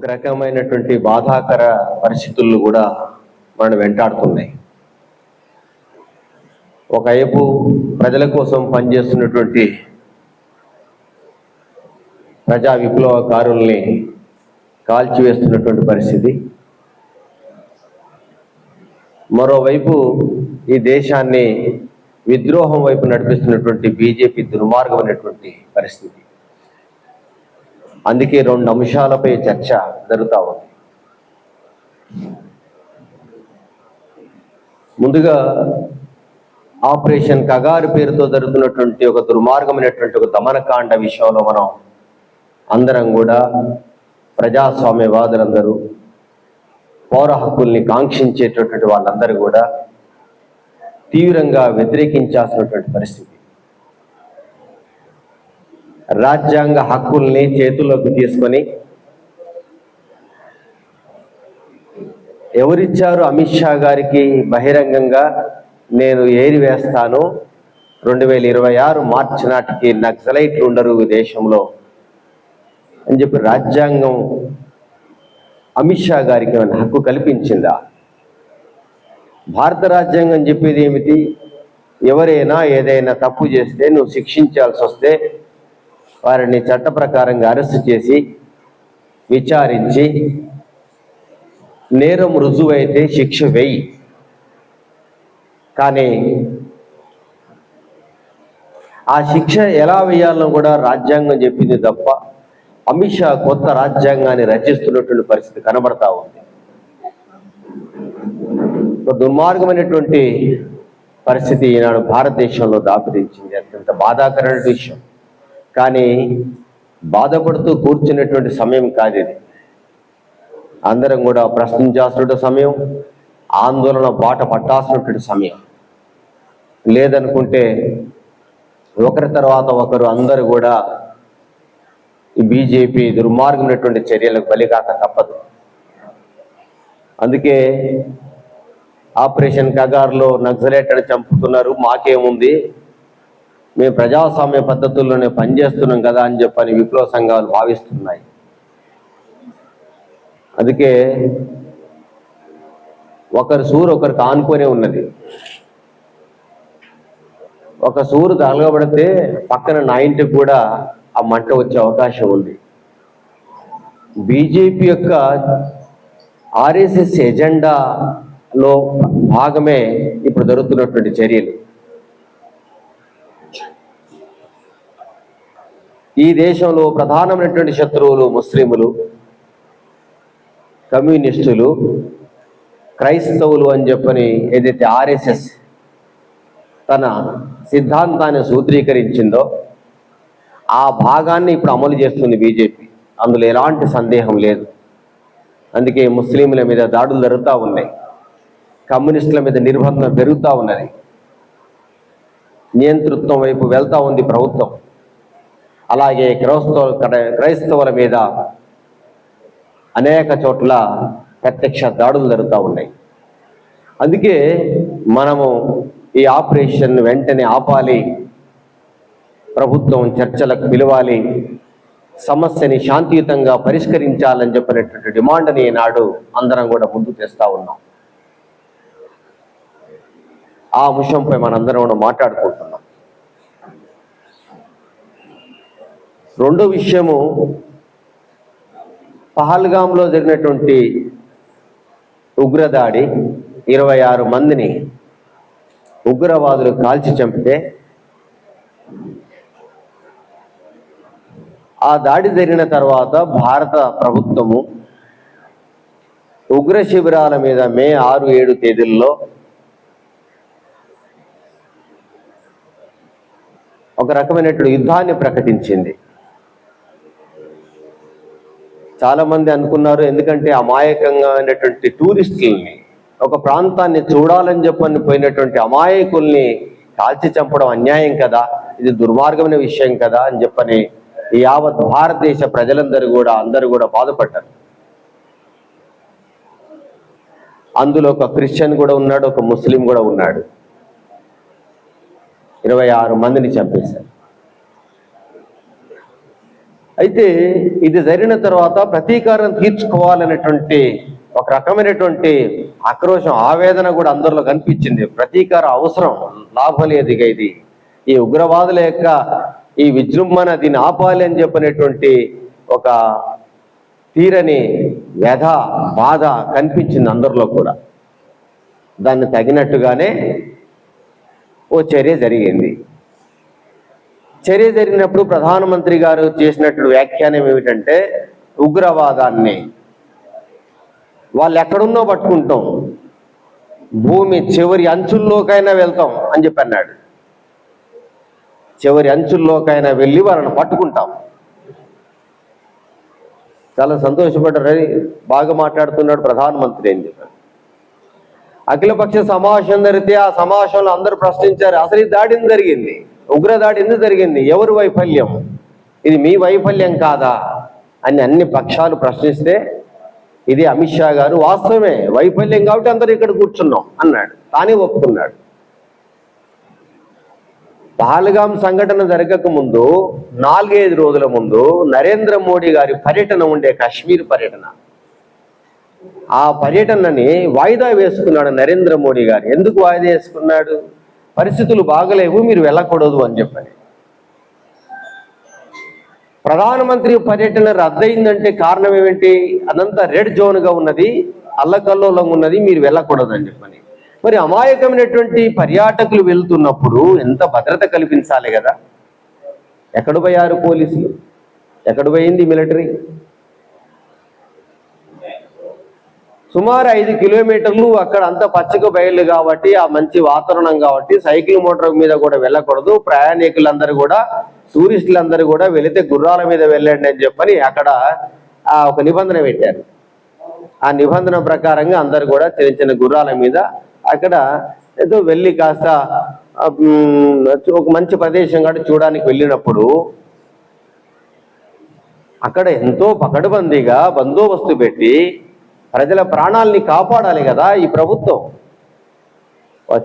ఒక రకమైనటువంటి బాధాకర పరిస్థితులు కూడా మనం వెంటాడుతున్నాయి. ఒకవైపు ప్రజల కోసం పనిచేస్తున్నటువంటి ప్రజా విప్లవకారుల్ని కాల్చివేస్తున్నటువంటి పరిస్థితి. మరోవైపు ఈ దేశాన్ని విద్రోహం వైపు నడిపిస్తున్నటువంటి బీజేపీ దుర్మార్గమైనటువంటి పరిస్థితి. అందుకే రెండు అంశాలపై చర్చ జరుగుతూ ఉంది. ముందుగా ఆపరేషన్ కగారు పేరుతో జరుగుతున్నటువంటి ఒక దుర్మార్గమైనటువంటి ఒక దమనకాండ విషయంలో మనం అందరం కూడా ప్రజాస్వామ్యవాదులందరూ పౌర హక్కుల్ని కాంక్షించేటటువంటి వాళ్ళందరూ కూడా తీవ్రంగా వ్యతిరేకించాల్సినటువంటి పరిస్థితి. రాజ్యాంగ హక్కుల్ని చేతుల్లోకి తీసుకొని ఎవరిచ్చారు అమిత్ షా గారికి బహిరంగంగా నేను ఏరి వేస్తాను? రెండు వేల ఇరవై ఆరు మార్చి నాటికి నక్సలైట్లు ఉండరు దేశంలో అని చెప్పి రాజ్యాంగం అమిత్ షా గారికి ఏమైనా హక్కు కల్పించిందా? భారత రాజ్యాంగం చెప్పేది ఏమిటి? ఎవరైనా ఏదైనా తప్పు చేస్తే నువ్వు శిక్షించాల్సి వస్తే వారిని చట్ట ప్రకారంగా అరెస్ట్ చేసి విచారించి నేరం రుజువైతే శిక్ష వేయి. కానీ ఆ శిక్ష ఎలా వేయాలో కూడా రాజ్యాంగం చెప్పింది తప్ప అమిత్ షా కొత్త రాజ్యాంగాన్ని రచిస్తున్నటువంటి పరిస్థితి కనబడతా ఉంది. దుర్మార్గమైనటువంటి పరిస్థితి ఈనాడు భారతదేశంలో దాపురించింది. అత్యంత బాధాకరమైన విషయం. కానీ బాధపడుతూ కూర్చున్నటువంటి సమయం కాదు ఇది. అందరం కూడా ప్రశ్నించాల్సినటువంటి సమయం ఆందోళన బాట పట్టాల్సినటువంటి సమయం. లేదనుకుంటే ఒకరి తర్వాత ఒకరు అందరూ కూడా ఈ బీజేపీ దుర్మార్గమైనటువంటి చర్యలకు బలికాక తప్పదు. అందుకే ఆపరేషన్ కగార్లో నక్సలైట్లను చంపుతున్నారు మాకేముంది? మేము ప్రజాస్వామ్య పద్ధతుల్లోనే పనిచేస్తున్నాం కదా అని చెప్పని విప్లవ సంఘాలు భావిస్తున్నాయి. అందుకే ఒకరి సూరు ఒకరికి ఆనుకొనే ఉన్నది. ఒక సూరు తగలబడితే పక్కన నా ఇంటికి కూడా ఆ మంట వచ్చే అవకాశం ఉంది. బీజేపీ యొక్క ఆర్ఎస్ఎస్ ఎజెండాలో భాగమే ఇప్పుడు జరుగుతున్నటువంటి చర్యలు. ఈ దేశంలో ప్రధానమైనటువంటి శత్రువులు ముస్లిములు కమ్యూనిస్టులు క్రైస్తవులు అని చెప్పని ఏదైతే ఆర్ఎస్ఎస్ తన సిద్ధాంతాన్ని సూత్రీకరించిందో ఆ భాగాన్ని ఇప్పుడు అమలు చేస్తుంది బీజేపీ. అందులో ఎలాంటి సందేహం లేదు. అందుకే ముస్లింల మీద దాడులు జరుగుతూ ఉన్నాయి. కమ్యూనిస్టుల మీద నిర్బంధం పెరుగుతూ ఉన్నది. నియంతృత్వం వైపు వెళ్తూ ఉంది ప్రభుత్వం. అలాగే క్రైస్తవ క్రైస్తవుల మీద అనేక చోట్ల ప్రత్యక్ష దాడులు జరుగుతూ ఉన్నాయి. అందుకే మనము ఈ ఆపరేషన్ వెంటనే ఆపాలి. ప్రభుత్వం చర్చలకు పిలవాలి. సమస్యని శాంతియుతంగా పరిష్కరించాలని చెప్పినటువంటి డిమాండ్ని ఈనాడు అందరం కూడా ముందు తెస్తా ఉన్నాం. ఆ అంశంపై మనందరం మాట్లాడుకుంటున్నాం. రెండో విషయము పహల్గాంలో జరిగినటువంటి ఉగ్రదాడి. ఇరవై ఆరు మందిని ఉగ్రవాదులు కాల్చి చంపితే ఆ దాడి జరిగిన తర్వాత భారత ప్రభుత్వము ఉగ్ర శిబిరాల మీద మే ఆరు ఏడు తేదీల్లో ఒక రకమైనటువంటి యుద్ధాన్ని ప్రకటించింది. చాలా మంది అనుకున్నారు ఎందుకంటే అమాయకంగా అయినటువంటి టూరిస్టుల్ని ఒక ప్రాంతాన్ని చూడాలని చెప్పని పోయినటువంటి అమాయకుల్ని కాల్చి చంపడం అన్యాయం కదా ఇది దుర్మార్గమైన విషయం కదా అని చెప్పని యావత్ భారతదేశ ప్రజలందరూ కూడా అందరూ కూడా బాధపడ్డారు. అందులో ఒక క్రిస్టియన్ కూడా ఉన్నాడు ఒక ముస్లిం కూడా ఉన్నాడు. ఇరవై ఆరు మందిని చంపేశారు. అయితే ఇది జరిగిన తర్వాత ప్రతీకారం తీర్చుకోవాలనేటువంటి ఒక రకమైనటువంటి ఆక్రోశం ఆవేదన కూడా అందరిలో కనిపించింది. ప్రతీకార అవసరం లాభం లేదు ఇక ఇది. ఈ ఉగ్రవాదుల యొక్క ఈ విజృంభణ దీన్ని ఆపాలి అని చెప్పినటువంటి ఒక తీరని వ్యధ బాధ కనిపించింది అందరిలో కూడా. దాన్ని తగినట్టుగానే ఓ చర్య జరిగింది. చర్య జరిగినప్పుడు ప్రధానమంత్రి గారు చేసినట్టు వ్యాఖ్యానం ఏమిటంటే ఉగ్రవాదాన్ని. వాళ్ళు ఎక్కడున్నో పట్టుకుంటాం. భూమి చివరి అంచుల్లోకైనా వెళ్తాం అని చెప్పి అన్నాడు. చివరి అంచుల్లోకైనా వెళ్ళి వాళ్ళని పట్టుకుంటాం. చాలా సంతోషపడ్డారు. బాగా మాట్లాడుతున్నాడు ప్రధానమంత్రి అని చెప్పారు అఖిలపక్ష సమావేశం జరిగితే ఆ సమావేశంలో అందరూ ప్రశ్నించారు అసలు ఈ దాడి జరిగింది? ఉగ్రదాడి ఎందుకు జరిగింది? ఎవరు వైఫల్యం ఇది మీ వైఫల్యం కాదా? అని అన్ని పక్షాలు ప్రశ్నిస్తే ఇది అమిత్ షా గారు వాస్తవమే వైఫల్యం కాబట్టి అందరూ ఇక్కడ కూర్చున్నాం అన్నాడు. తానే ఒప్పుకున్నాడు. పహల్గాం సంఘటన జరగక ముందు నాలుగైదు రోజుల ముందు నరేంద్ర మోడీ గారి పర్యటన ఉండే కాశ్మీర్ పర్యటన. ఆ పర్యటనని వాయిదా వేసుకున్నాడు నరేంద్ర మోడీ గారు. ఎందుకు వాయిదా వేసుకున్నాడు? పరిస్థితులు బాగలేవు మీరు వెళ్ళకూడదు అని చెప్పారు ప్రధానమంత్రి పర్యటన రద్దయిందంటే కారణం ఏమిటి? అదంతా రెడ్ జోన్గా ఉన్నది అల్లకల్లోలంగా ఉన్నది మీరు వెళ్ళకూడదు అని చెప్పని. మరి అమాయకమైనటువంటి పర్యాటకులు వెళ్తున్నప్పుడు ఎంత భద్రత కల్పించాలి కదా? ఎక్కడ పోయారు పోలీసులు? ఎక్కడ పోయింది మిలిటరీ? సుమారు ఐదు కిలోమీటర్లు అక్కడ అంత పచ్చక బయలు కాబట్టి ఆ మంచి వాతావరణం కాబట్టి సైకిల్ మోటార్ మీద కూడా వెళ్ళకూడదు. ప్రయాణికులందరూ కూడా టూరిస్టులందరూ కూడా వెళితే గుర్రాల మీద వెళ్ళండి అని చెప్పని అక్కడ ఆ ఒక నిబంధన పెట్టారు. ఆ నిబంధన ప్రకారంగా అందరు కూడా చిన్న చిన్న గుర్రాల మీద అక్కడ ఏదో వెళ్ళి కాస్త ఒక మంచి ప్రదేశం కూడా చూడడానికి వెళ్ళినప్పుడు అక్కడ ఎంతో పకడ్బందీగా బందోబస్తు పెట్టి ప్రజల ప్రాణాల్ని కాపాడాలి కదా ఈ ప్రభుత్వం.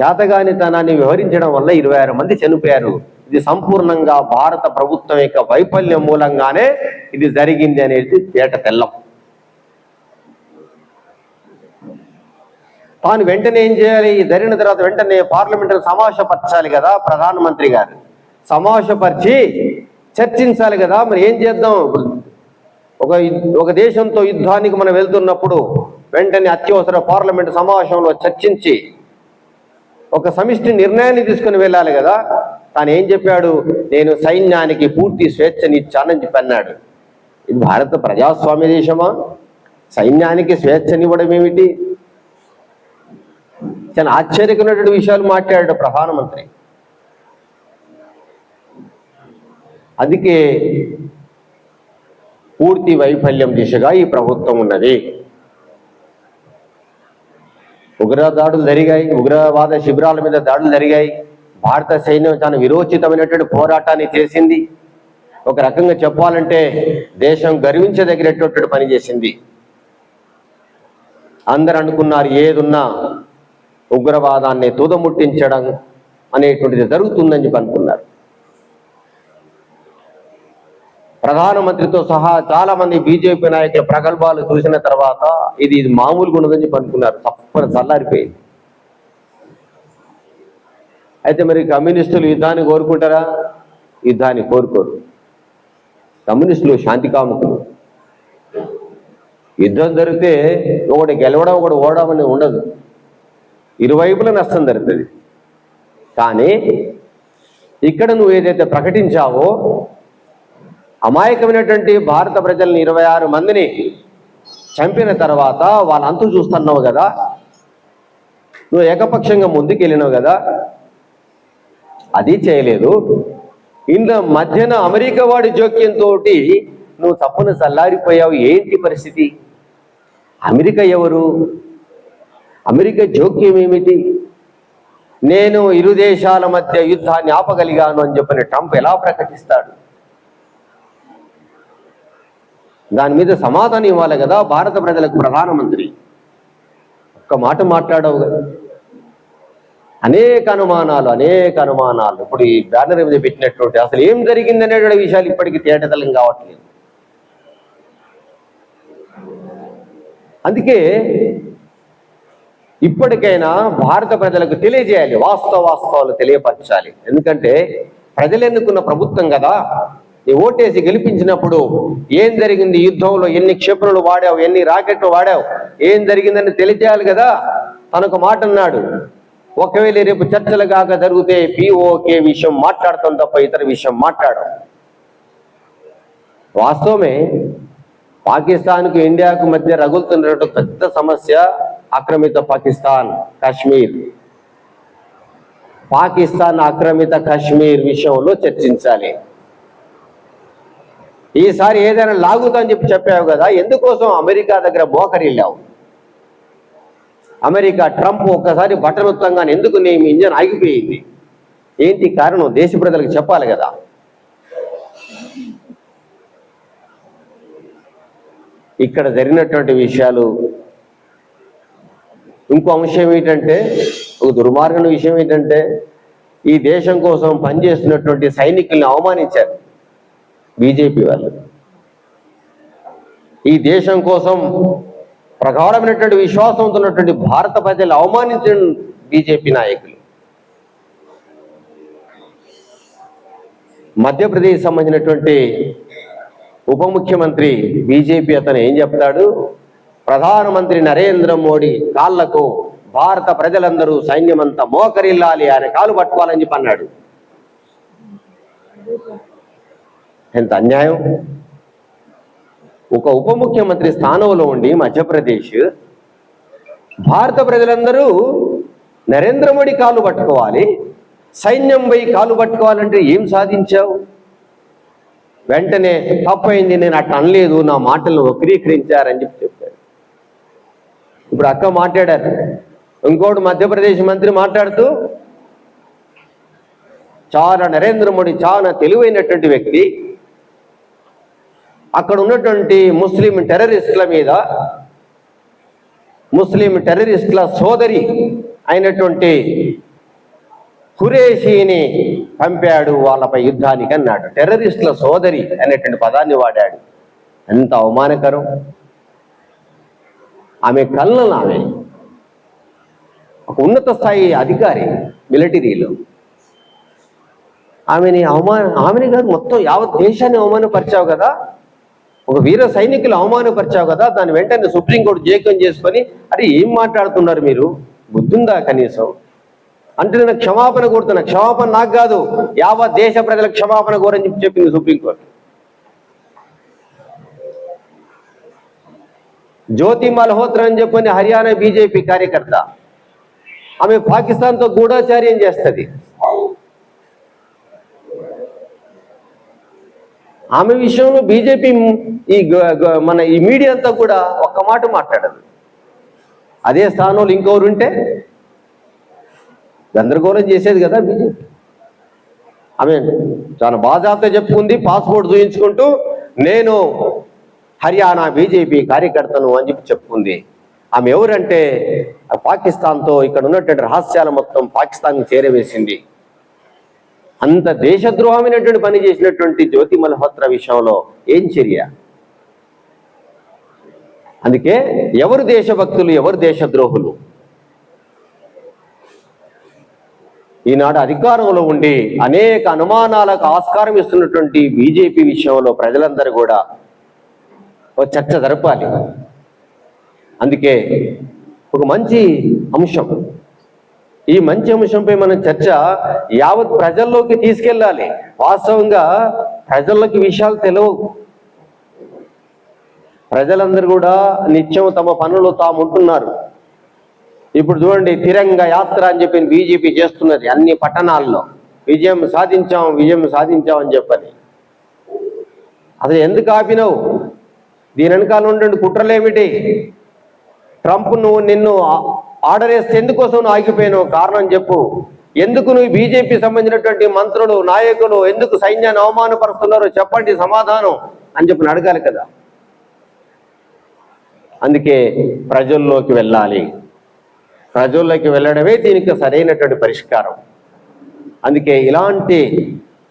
చేతగానితనాన్ని వివరించడం వల్ల ఇరవై ఆరు మంది చనిపోయారు. ఇది సంపూర్ణంగా భారత ప్రభుత్వం యొక్క వైఫల్యం మూలంగానే ఇది జరిగింది అనేది తేట తెల్లం. తాను వెంటనే ఏం చేయాలి? జరిగిన తర్వాత వెంటనే పార్లమెంట్ సమావేశపరచాలి కదా ప్రధానమంత్రి గారు. సమావేశపరిచి చర్చించాలి కదా. మరి ఏం చేద్దాం? ఒక ఒక దేశంతో యుద్ధానికి మనం వెళ్తున్నప్పుడు వెంటనే అత్యవసర పార్లమెంట్ సమావేశంలో చర్చించి ఒక సమిష్టి నిర్ణయాన్ని తీసుకుని వెళ్ళాలి కదా. తాను ఏం చెప్పాడు? నేను సైన్యానికి పూర్తి స్వేచ్ఛనిచ్చానని చెప్పి అన్నాడు. ఇది భారత ప్రజాస్వామ్య దేశమా? సైన్యానికి స్వేచ్ఛనివ్వడం ఏమిటి? చాలా ఆశ్చర్యకరమైనటువంటి విషయాలు మాట్లాడాడు ప్రధానమంత్రి. అందుకే పూర్తి వైఫల్యం దిశగా ఈ ప్రభుత్వం ఉన్నది. ఉగ్ర దాడులు జరిగాయి ఉగ్రవాద శిబిరాల మీద దాడులు జరిగాయి. భారత సైన్యం చాలా విరోచితమైనటువంటి పోరాటాన్ని చేసింది. ఒక రకంగా చెప్పాలంటే దేశం గర్వించదగినటువంటి పని చేసింది. అందరు అనుకున్నారు ఏదున్నా ఉగ్రవాదాన్ని తుదముట్టించడం అనేటువంటిది జరుగుతుందని చెప్పి అనుకున్నారు. ప్రధానమంత్రితో సహా చాలా మంది బీజేపీ నాయకుల ప్రగల్భాలు చూసిన తర్వాత ఇది ఇది మామూలుగా ఉన్నదని చెప్పి అనుకున్నారు తప్పని చల్లారిపోయింది. అయితే మరి కమ్యూనిస్టులు యుద్ధాన్ని కోరుకుంటారా? యుద్ధాన్ని కోరుకోరు. కమ్యూనిస్టులు శాంతి కాముకులు. యుద్ధం జరిగితే ఒకటి గెలవడం ఒకటి ఓడడం అనేది ఉండదు. ఇరువైపుల నష్టం జరుగుతుంది. కానీ ఇక్కడ నువ్వు ఏదైతే ప్రకటించావో అమాయకమైనటువంటి భారత ప్రజల్ని ఇరవై ఆరు మందిని చంపిన తర్వాత వాళ్ళ అంతు చూస్తున్నావు కదా. నువ్వు ఏకపక్షంగా ముందుకెళ్ళినావు కదా. అది చేయలేదు. ఇంత మధ్యన అమెరికా వాడి జోక్యంతో నువ్వు తప్పున చల్లారిపోయావు. ఏంటి పరిస్థితి? అమెరికా ఎవరు? అమెరికా జోక్యం ఏమిటి? నేను ఇరు దేశాల మధ్య యుద్ధాన్ని ఆపగలిగాను అని చెప్పిన ట్రంప్ ఎలా ప్రకటిస్తాడు? దాని మీద సమాధానం ఇవ్వాలి కదా భారత ప్రజలకు ప్రధానమంత్రి. ఒక్క మాట మాట్లాడవు కదా. అనేక అనుమానాలు అనేక అనుమానాలు. ఇప్పుడు ఈ బ్యానర్ మీద పెట్టినటువంటి అసలు ఏం జరిగింది అనేటువంటి విషయాలు ఇప్పటికీ తేటతలం కావట్లేదు. అందుకే ఇప్పటికైనా భారత ప్రజలకు తెలియజేయాలి వాస్తవ వాస్తవాలు తెలియపరచాలి. ఎందుకంటే ప్రజలు ఎన్నుకున్న ప్రభుత్వం కదా. ఓటేసి గెలిపించినప్పుడు ఏం జరిగింది? యుద్ధంలో ఎన్ని క్షిపణులు వాడావు? ఎన్ని రాకెట్లు వాడావు? ఏం జరిగిందని తెలియజేయాలి కదా? తనకు మాట అన్నాడు ఒకవేళ రేపు చర్చలు కాక జరిగితే పిఓకే విషయం మాట్లాడతాం తప్ప ఇతర విషయం మాట్లాడడం వాస్తవమే పాకిస్తాన్కు ఇండియాకు మధ్య రగులుతున్నటువంటి పెద్ద సమస్య ఆక్రమిత పాకిస్తాన్ కాశ్మీర్. పాకిస్తాన్ ఆక్రమిత కాశ్మీర్ విషయంలో చర్చించాలి. ఈసారి ఏదైనా లాగుతా అని చెప్పి చెప్పావు కదా ఎందుకోసం అమెరికా దగ్గర వెళ్ళావు? అమెరికా ట్రంప్ ఒక్కసారి బట్టనొత్తంగా ఎందుకు నీ ఇంజన్ ఆగిపోయింది? ఏంటి కారణం? దేశ ప్రజలకు చెప్పాలి కదా. ఇక్కడ జరిగినటువంటి విషయాలు ఇంకో అంశం ఏంటంటే ఒక దుర్మార్గం విషయం ఏంటంటే ఈ దేశం కోసం పనిచేస్తున్నటువంటి సైనికుల్ని అవమానించారు. బీజేపీ వాళ్ళది. ఈ దేశం కోసం ప్రగాఢమైనటువంటి విశ్వాసంతో ఉన్నటువంటి భారత ప్రజలు అవమానించిన బీజేపీ నాయకులు. మధ్యప్రదేశ్ సంబంధించినటువంటి ఉప ముఖ్యమంత్రి బీజేపీ అతను ఏం చెప్తాడు? ప్రధానమంత్రి నరేంద్ర మోడీ కాళ్ళకు భారత ప్రజలందరూ సైన్యమంతా మోకరిల్లాలి ఆయన కాలు పట్టుకోవాలని చెప్పి అన్నాడు. ఎంత అన్యాయం? ఒక ఉప ముఖ్యమంత్రి స్థానంలో ఉండి మధ్యప్రదేశ్ భారత ప్రజలందరూ నరేంద్ర మోడీ కాలు పట్టుకోవాలి సైన్యం పోయి కాలు పట్టుకోవాలంటే ఏం సాధించావు? వెంటనే తప్పైంది నేను అట్లా అనలేదు నా మాటలను వక్రీకరించారని చెప్పి చెప్పారు. ఇప్పుడు అక్క మాట్లాడారు. ఇంకోటి మధ్యప్రదేశ్ మంత్రి మాట్లాడుతూ చాలా నరేంద్ర మోడీ చాలా తెలివైనటువంటి వ్యక్తి అక్కడ ఉన్నటువంటి ముస్లిం టెర్రరిస్టుల మీద ముస్లిం టెర్రరిస్టుల సోదరి అయినటువంటి ఖురేషీని పంపాడు వాళ్ళపై యుద్ధానికి అన్నాడు. టెర్రరిస్టుల సోదరి అనేటువంటి పదాన్ని వాడాడు. ఎంత అవమానకరం. ఆమె కళ్ళను ఆమె. ఒక ఉన్నత స్థాయి అధికారి మిలిటరీలో. ఆమెని అవమాన ఆమెని కాదు మొత్తం యావత్ దేశాన్ని అవమానపరిచావు కదా? ఒక వీర సైనికులు అవమానపరిచావు కదా దాని వెంటనే సుప్రీంకోర్టు జేకం చేసుకొని అరే ఏం మాట్లాడుతున్నారు మీరు? బుద్ధుందా కనీసం? అంటే నేను క్షమాపణ కోరుతున్నా క్షమాపణ నాకు కాదు యావత్ దేశ ప్రజలకు క్షమాపణ కోరని చెప్పి చెప్పింది సుప్రీంకోర్టు. జ్యోతి మల్హోత్రా అని చెప్పని హర్యానా బీజేపీ కార్యకర్త. ఆమె పాకిస్తాన్తో గూఢాచార్యం చేస్తుంది. ఆమె విషయంలో బీజేపీ ఈ గ- మన ఈ మీడియా అంతా కూడా ఒక్క మాట మాట్లాడదు. అదే స్థానంలో ఇంకొకరు ఉంటే గందరగోళం చేసేది కదా బీజేపీ. ఆమె చాలా బాజాబ్తా చెప్పుకుంది పాస్పోర్ట్ చూయించుకుంటూ నేను హర్యానా బీజేపీ కార్యకర్తను అని చెప్పి చెప్పుకుంది. ఆమె ఎవరంటే పాకిస్తాన్తో ఇక్కడ ఉన్నటువంటి రహస్యాలు మొత్తం పాకిస్తాన్కి చేరవేసింది. అంత దేశద్రోహమైనటువంటి పని చేసినటువంటి జ్యోతి మల్హోత్ర విషయంలో ఏం చర్య? అందుకే ఎవరు దేశభక్తులు ఎవరు దేశద్రోహులు? ఈనాడు అధికారంలో ఉండి అనేక అనుమానాలకు ఆస్కారం ఇస్తున్నటువంటి బీజేపీ విషయంలో ప్రజలందరూ కూడా ఒక చర్చ జరపాలి. అందుకే ఒక మంచి అంశం. ఈ మంచి అంశంపై మన చర్చ యావత్ ప్రజల్లోకి తీసుకెళ్ళాలి. వాస్తవంగా ప్రజల్లోకి విషయాలు తెలియవు ప్రజలందరూ కూడా నిత్యం తమ పనులు తాము ఉంటున్నారు. ఇప్పుడు చూడండి తిరంగ యాత్ర అని చెప్పి బీజేపీ చేస్తున్నది అన్ని పట్టణాల్లో. విజయం సాధించాం విజయం సాధించాం అని చెప్పని. అసలు ఎందుకు ఆపినవు? దీని వెనకాల ఉండండి కుట్రలేమిటి? ట్రంప్ నువ్వు నిన్ను ఆర్డర్ వేస్తే ఎందుకోసం నువ్వు ఆగిపోయావు కారణం చెప్పు. ఎందుకు నువ్వు బీజేపీ సంబంధించినటువంటి మంత్రులు నాయకులు ఎందుకు సైన్యాన్ని అవమానపరుస్తున్నారో చెప్పండి సమాధానం అని చెప్పి అడగాలి కదా. అందుకే ప్రజల్లోకి వెళ్ళాలి. ప్రజల్లోకి వెళ్ళడమే దీనికి సరైనటువంటి పరిష్కారం. అందుకే ఇలాంటి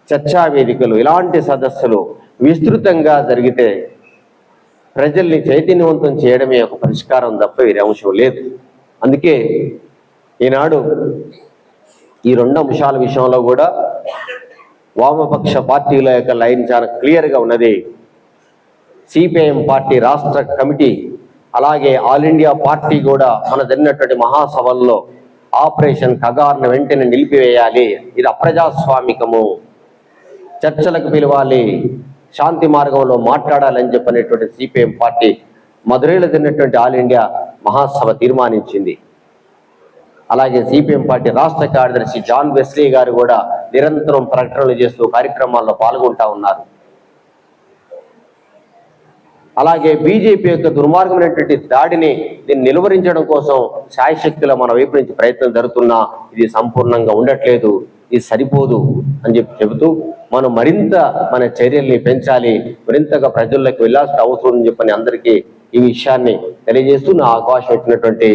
చర్చా వేదికలు ఇలాంటి సదస్సులు విస్తృతంగా జరిగితే ప్రజల్ని చైతన్యవంతం చేయడమే ఒక పరిష్కారం తప్ప వేరే అంశం లేదు. అందుకే ఈనాడు ఈ రెండు అంశాల విషయంలో కూడా వామపక్ష పార్టీల యొక్క లైన్ చాలా క్లియర్గా ఉన్నది. సిపిఐఎం పార్టీ రాష్ట్ర కమిటీ అలాగే ఆల్ ఇండియా పార్టీ కూడా మన జరిగినటువంటి మహాసభల్లో ఆపరేషన్ కగార్ను వెంటనే నిలిపివేయాలి. ఇది అప్రజాస్వామికము. చర్చలకు పిలవాలి. శాంతి మార్గంలో మాట్లాడాలని చెప్పనేటువంటి సిపిఎం పార్టీ మధురైలో తిన్నటువంటి ఆల్ ఇండియా మహాసభ తీర్మానించింది. అలాగే సిపిఎం పార్టీ రాష్ట్ర కార్యదర్శి జాన్ వెస్లీ గారు కూడా నిరంతరం ప్రకటనలు చేస్తూ కార్యక్రమాల్లో పాల్గొంటా ఉన్నారు. అలాగే బీజేపీ యొక్క దుర్మార్గమైనటువంటి దాడిని దీన్ని నిలువరించడం కోసం శాయశక్తుల మన వైపు నుంచి ప్రయత్నం జరుగుతున్నా ఇది సంపూర్ణంగా ఉండట్లేదు ఇది సరిపోదు అని చెప్పి చెబుతూ మనం మరింత మన చర్యల్ని పెంచాలి మరింతగా ప్రజల్లోకి వెళ్ళాల్సిన అవసరం అని చెప్పని అందరికీ ఈ విషయాన్ని తెలియజేస్తూ నా అవకాశం ఇచ్చినటువంటి